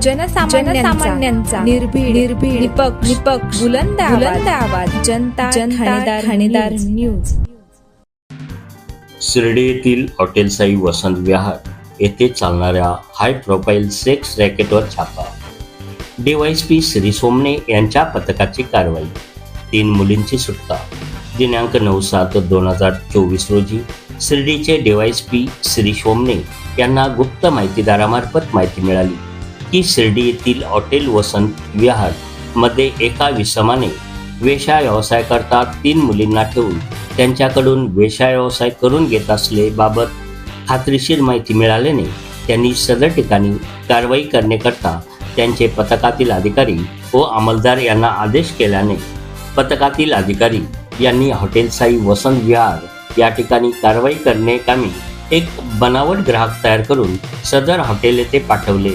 जनसामान्यांचा निर्भीड निर्भीड निपक्ष निपक्ष बुलंद बुलंद आवाज. जनता जनता ठाणेदार न्यूज शिर्डी येथील हॉटेल साई वसंत विहार येथे चालणाऱ्या हाय प्रोफाईल सेक्स रॅकेटवर छापा. डीवायसपी श्री सोमने यांच्या पथकाची कारवाई. तीन मुलींची सुटका. दिनांक नऊ सात दोन हजार चोवीस रोजी शिर्डीचे डीवायसपी श्री सोमने यांना गुप्त माहितीदारामार्फत माहिती मिळाली. की शिर्डी येथील हॉटेल वसंत विहारमध्ये एका विसमाने वेशा व्यवसाय करता तीन मुलींना ठेवून. त्यांच्याकडून वेशा व्यवसाय करून घेत असलेबाबत खात्रीशीर माहिती मिळाल्याने त्यांनी सदर ठिकाणी कारवाई करण्याकरता त्यांचे पथकातील अधिकारी व अंमलदार यांना आदेश केल्याने पथकातील अधिकारी यांनी हॉटेल साई वसंत विहार या ठिकाणी कारवाई करण्याकामी एक बनावट ग्राहक तयार करून सदर हॉटेल येथे पाठवले.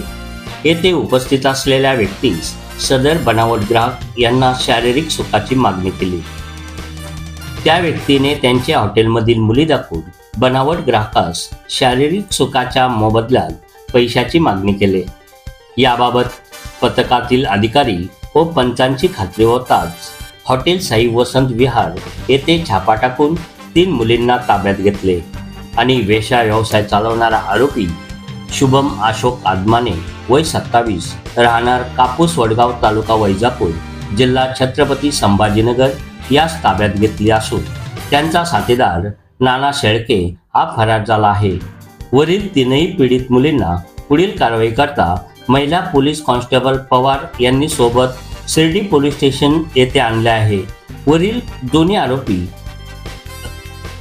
येथे उपस्थित असलेल्या व्यक्तीस सदर बनावट ग्राहक यांना शारीरिक सुखाची मागणी केली. त्या व्यक्तीने त्यांच्या हॉटेलमधील मुली दाखवून बनावट ग्राहकास शारीरिक सुखाच्या मोबदल्यात पैशाची मागणी केली. याबाबत पथकातील अधिकारी व पंचांची खात्री होताच हॉटेल साई वसंत विहार येथे छापा टाकून तीन मुलींना ताब्यात घेतले आणि वेशा व्यवसाय चालवणारा आरोपी शुभम अशोक आदमाने वय सत्तावीस राहणार कापूस वडगाव तालुका वैजापूर जिल्हा छत्रपती संभाजीनगर याच ताब्यात घेतली असून त्यांचा साथीदार नाना शेळके हा फरार झाला आहे. वरील तीनही पीडित मुलींना पुढील कारवाई करता महिला पोलीस कॉन्स्टेबल पवार यांनी सोबत शिर्डी पोलीस स्टेशन येथे आणले आहे. वरील दोन्ही आरोपी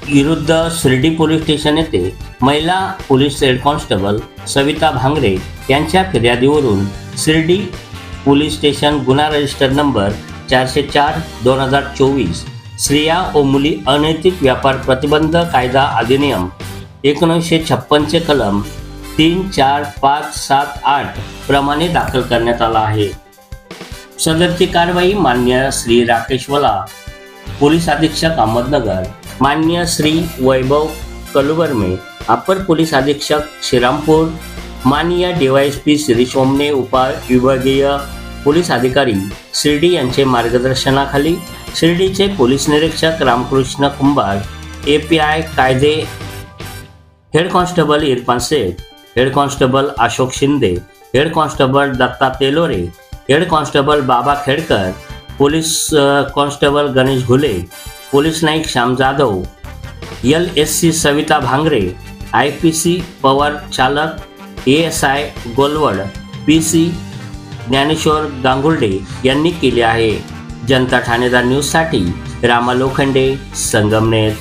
विरुद्ध शिर्डी पोलीस स्टेशन येथे महिला police head constable Savita Bhangare यांच्या फिर्यादीवरून शिर्डी पोलीस स्टेशन गुन्हा रजिस्टर नंबर चारशे चार दोन हजार चोवीस स्त्रिया व मुली अनैतिक व्यापार प्रतिबंध कायदा अधिनियम एकोणीसशे छप्पनचे कलम तीन चार पाच सात आठ प्रमाणे दाखल करण्यात आला आहे. सदरची कारवाई मान्य श्री राकेश वला पोलीस अधीक्षक अहमदनगर मान्य श्री वैभव कलुबर्मे अपर पोलीस अधीक्षक श्रीरामपूर माननीय डीवायएसपी श्री सोमने उपविभागीय पोलीस अधिकारी शिर्डी यांचे मार्गदर्शनाखाली शिर्डीचे पोलीस निरीक्षक Ramkrishna Kumbhar A P I कायदे head constable Irfan Shaikh head constable Ashok Shinde head constable Datta Telore head constable Baba Khedkar police constable Ganesh Ghule police Naik Shyam Jadhav L S C Savita Bhangare I P C Pawar चालक A S I Golwad P C Dnyaneshwar Gangurde यांनी केले आहे. जनता ठाणेदार न्यूजसाठी रामा लोखंडे संगमनेर.